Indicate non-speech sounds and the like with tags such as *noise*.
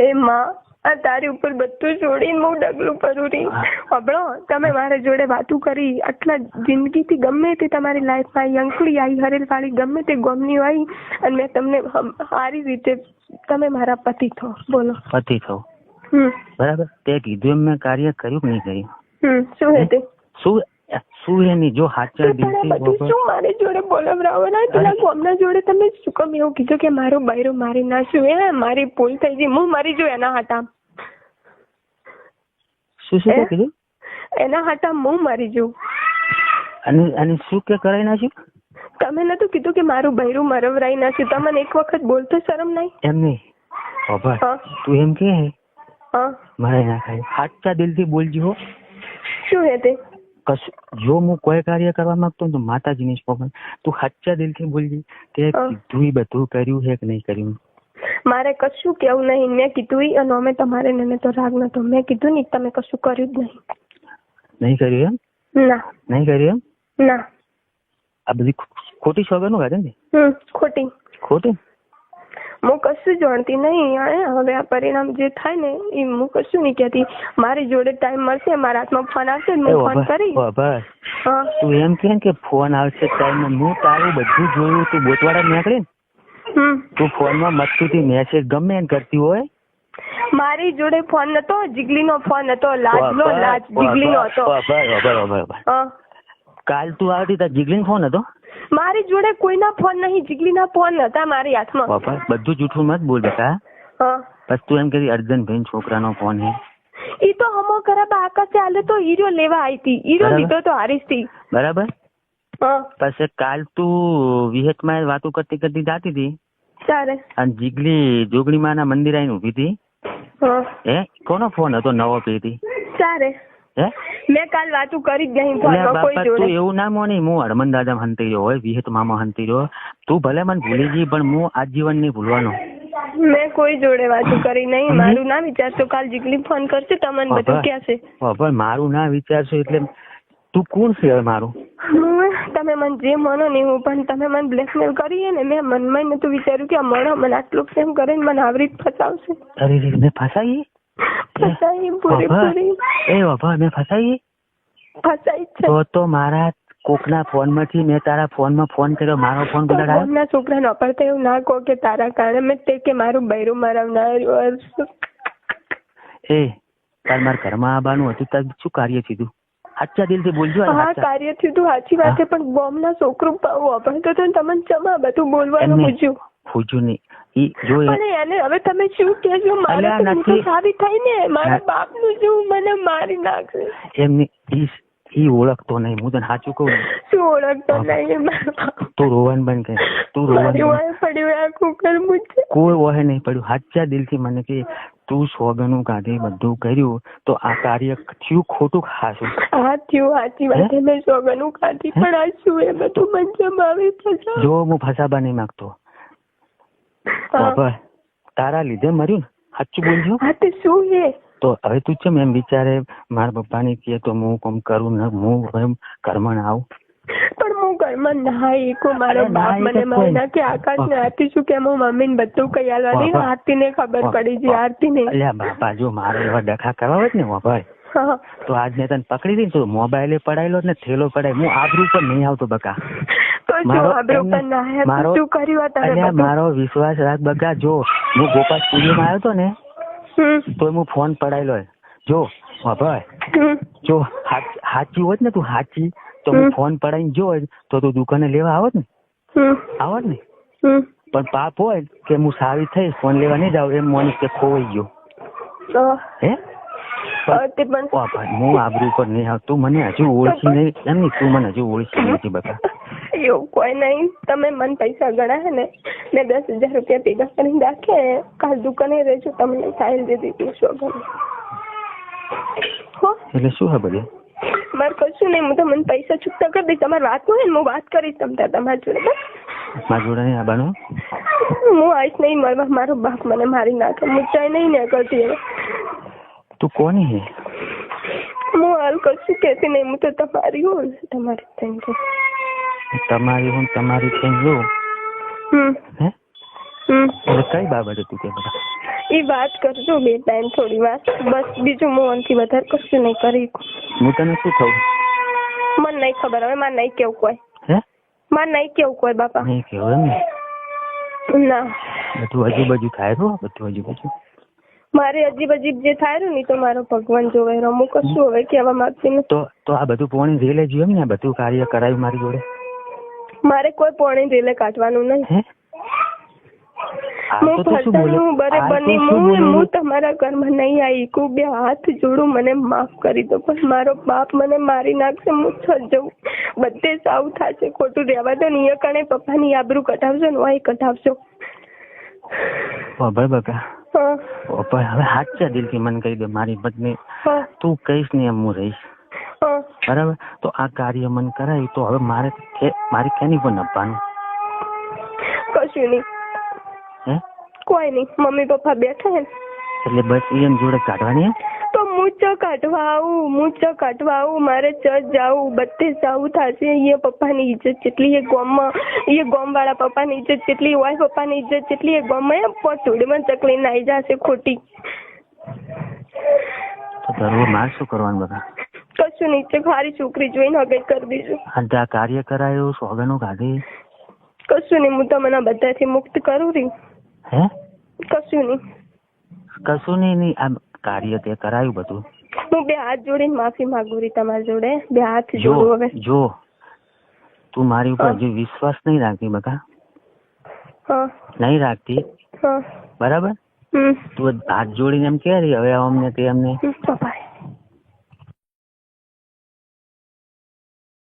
એ માં આ તારી ઉપર બધું છોડીને હું ડગલું કરું રહી. હબળો તમે મારા જોડે વાતું કરી આટલા જિંદગીથી ગમે તે તમારી લાઈફમાં આવી અંકડી આવી હરેલ વાળી ગમે તે ગમની આવી અને મેં તમને સારી રીતે તમે મારા પતિ થો. બોલો. પતિ થો. બરાબર? તે કીધું એમ મેં કાર્ય કર્યું કે નહીં કર્યું? શું હે તે શું એની? જો હાચા તો વગર- શું મારી જોડે બોલાવરાવો ના પેલા ગામના જોડે તમે શું કામ એવું કીધું કે મારો બાયરો મારી નાખ્યું એ મારી ભૂલ થઈ ગઈ. હું મારી જો એના હતા શું શું કીધું? એના હતા હું મારી જો અને અને શું કે કરાઈ નાખ્યું તમે નતું કીધું કે મારું બૈરું મરવરાઈ નાખ્યું તમને એક વખત બોલતો શરમ નહીં? એમ નહીં. હા. તું એમ કે હા? મરાઈ ના ખાય. સાચા દિલથી બોલજી હો. શું હે તે? જો હું કોઈ કાર્ય કરવા માંગતો તો માતાજીની જ પગન તું સાચા દિલથી બોલજી કે. કીધું બધું કર્યું છે કે નહીં કર્યું? મારે કશું કેવું નહીં. મેં કીધું અને અમે તમારે ને તો રાગ નતો મેં કીધું નહીં તમે કશું કર્યું જ નહીં. નહીં કર્યું એમ? ના. નહીં કર્યું એમ? ના. આ બધી ખોટી ખોટી નું કાઢે ને ખોટી. ખોટી? હું કશું જાણતી નહીં. આ હવે આ પરિણામ જે થાય ને એ હું કશું નહીં કહેતી. મારી જોડે ટાઈમ મળશે મારા હાથમાં ફોન આવશે હું ફોન કરી તું એમ કે કે ફોન આવશે ટાઈમ હું તારું બધું જોયું તું બોતવાડા નીકળી તું ફોનમાં મસ્તીથી મેસેજ ગમે એમ કરતી હોય? મારી જોડે ફોન નતો જીગલીનો ફોન હતો લાજનો લાજ જીગલીનો હતો. કાલ તું આવતી તાર જીગલીનો ફોન હતો? મારી જોડે કોઈના ફોન નહીં જીગલીના ફોન હતા મારી હાથમાં. બાપા બધું જૂઠું મત બોલ બેટા. હા. બસ તું એમ કરી અર્જનભાઈ છોકરાનો ફોન હે. ઈ તો હમો કરા બાકા ચાલે તો હીરો લેવા આવી હતી હીરો લીધો તો હારીશથી બરાબર. પછી કાલ તું વિહતમાં વાતો કરતી કરતી જાતી હતી. ચાલે અને જીગલી જોગણીમાના મંદિર આવીને ઊભી હતી. હા. કોનો ફોન હતો? નવો પીધી હે મેં કાલ વાતું કરી જ નહીં ફોનમાં કોઈ બાપા તું એવું ના મોની હું હરમન દાદા હંતી રહ્યો હોય વિહત મામા હંતી રહ્યો. તું ભલે મને ભૂલી ગઈ પણ હું આજીવન નહીં ભૂલવાનો. મેં કોઈ જોડે વાતું કરી નહીં મારું ના વિચારશો કાલ જીગલી ફોન કરશે તમને બધું. કહેશે. પણ મારું ના વિચારશો એટલે તું કોણ છે મારું? તમે મને જે માનો ને હું પણ તમે મને બ્લેકમેલ કરી ને મેં મનમાં નતું વિચાર્યું કે આ માણસ મને આટલું સેમ કરે ને મને આવી રીતે ફસાવશે. અરે મેં ફસાઈ ફસાઈ પૂરેપૂરી એ બાબા મેં ફસાઈ? ફસાઈ છે. તો તો મારા કોકના ફોનમાંથી મેં તારા ફોનમાં ફોન કર્યો મારો ફોન કદાચ આવ્યો ગામના છોકરાને અપાડતા એવું ના કહો કે તારા કારણે. મેં તે કે મારું બૈરું મરાવનાર એ તાર મારા ઘરમાં આવવાનું હતું તાર શું કાર્ય થયું? સાચા દિલથી બોલજો હા કાર્ય થયું સાચી વાત છે પણ બોમ્બના છોકરો અપાડતો તો તમને ચમા બધું બોલવાનું પૂછ્યું? પૂછ્યું નહીં ઈ જો એને હવે તમે શું કહેજો મારે તો હું તો નથી. સારી થઈ ને. મારા બાપનું શું મને મારી નાખશે? એમની ઈ ઈ ઓળખતો નહીં. હું તને સાચું કહું શું ઓળખતો નહીં તું રોવાનું તું રોવાનું પડ્યું આખું કોઈ ઓહે નહીં પડ્યું. સાચા દિલથી મને કે તું સોગનું કાઢી બધું કર્યું તો આ કાર્ય થયું ખોટું ખાશું હા થયું સાચી વાત. મેં સોગનું કાઢી? પણ આ શું? એ બધું ફસાવ જો. હું ફસાબા નહીં માંગતો. બાબા તારા લીધે મર્યું સાચું બોલજો. હા તે શું છે? તો હવે તું છે એમ વિચારે મારા પપ્પાને કહે તો હું કોમ કરું ને હું એમ કર્મણ આવું? પણ હું ઘરમાં ના એકો મારો બાપ મને મારી કોઈ- આકાશ ને. આરતી શું કે? હું મમ્મી ને બધું કઈ આલવા નહીં આરતી ને ખબર પડી છે આરતી ને અલ્યા બાપા જો મારે એવા ડખા કરવા હોય ને બાપા તો આજ મેં તને પકડી તો મોબાઈલે પડાયેલો ને થેલો પડાય. હું આબરૂ પર નહીં આવતો બકા. મારો વિશ્વાસ રાખ બગા જો હું ગોપાલ સ્ટુડિયોમાં આવ્યો તો ને તો હું ફોન પડાયેલો જો ભાઈ. જો હાચ- હોત ને તું હાચી. તો હું ફોન પડાવીને જો તો તું દુકાને લેવા આવત ને? આવત ને? પણ પાપ હોય કે હું સારી થઈશ ફોન લેવા નહીં જાવ એમ મને કે ખોવાઈ ગયો. હે? હું આબરૂ પર નહીં આવતું મને હજુ ઓળખી નહીં. એમ નહીં તું મને હજુ ઓળખી *laughs* નથી બકા. એવું કોઈ નહીં. તમે મને પૈસા ગણાય ને મેં દસ હજાર રૂપિયા ભેગા કરીને રાખે કાલ દુકાને રહેજો તમને સાહેલ દીધી શોભન હો એટલે શું હા બધું? મારે કશું નહીં હું તો મને પૈસા ચૂકતા કરી દઈશ. તમારે વાત હોય ને હું વાત કરીશ તમ તાર તમારા જોડે બસ. મારા જોડે નહીં આવવાનું હું આવીશ નહીં મળવા મારો બાપ મને મારી નાખે. હું ચાય નહીં ને કરતી હવે. તું કોની હે? હું હાલ કશું કહેતી નહીં હું તો તમારી હોઉં તમારી થેન્ક યુ તમારી હું તમારી છે જો હે? હમ. કઈ બાબતે હતી કે બધા એ વાત કરજો બે ટાઈમ થોડી વાર. બસ બીજું હું થી વધારે કશું નહીં કરી હું તને શું કહું મને નહીં ખબર હવે મારે નહીં કેવું કોઈ. હે? મારે નહીં કેવું કોઈ બાપા. નહીં કેવું એમ ના? બધું હજુ બાજુ થાય રહ્યું બધું હજુ બાજુ મારે અજીબ અજીબ જે થાય રહ્યું ને તો મારો ભગવાન જોવે. રમું કશું હવે કહેવા માંગતી તો તો આ બધું પોણી રેલે જોયું ને આ બધું કાર્ય કરાયું મારી જોડે? મારે કોઈ પોણી રીલે કાઢવાનું નહીં. હું? ભરતાનું આ બરાબર તો ની શું હું હું તમારા ઘરમાં નહીં આવી. કુ બે હાથ જોડું મને માફ કરી દો. પણ મારો બાપ મને મારી નાખશે હું છ જઉં. બધે સાવ થશે. ખોટું રહેવા દો ને. અહીંયા કણે પપ્પાની આબરૂ કઢાવશો ને વાય કઢાવશો. ભાઈ વાપર હવે સાચા દિલથી મને કહી દે. મારી પત્ની તું કહીશ ને એમ હું રહીશ. બરાબર? તો આ કાર્ય મન કરાય તો હવે મારે મારે કેની પણ આપવાનું કશું નહીં. હે? કોઈ નહીં. મમ્મી પપ્પા બેઠા હે એટલે બસ એમ જોડે કાઢવાની? તો હું? કાઢવા આવું હું કાઢવા આવું મારે ચર્ચ જાવું બધે જાવું થશે. એ પપ્પાની ઇજ્જત જેટલી એ ગોમમાં એ ગોમ વાળા પપ્પાની ઇજ્જત જેટલી હોય પપ્પાની ઇજ્જત જેટલી એ ગોમમાં એમ પોટુડીમાં ચકલી નાઈ જશે ખોટી. તો ધરવું મારે શું કરવાનું બધા? કશું નીચે મારી છોકરી જોઈને હગે કરી દીધું. અને આ કાર્ય કરાયું સોગનો કાઢી. કશું નહીં હું તમને બધાથી મુક્ત કરું રહી. હે? કશું નહીં. કશું નહીં નહીં આ કાર્ય તે કરાયું બધું. હું બે હાથ જોડીને માફી માંગુ રહી તમારી જોડે. બે હાથ જોડું હવે. જો. તું મારી ઉપર. હજુ વિશ્વાસ નહીં રાખતી બકા. હા. નહીં રાખતી? હા. બરાબર? તું હાથ જોડીને એમ કે રહી હવે અમને તે અમને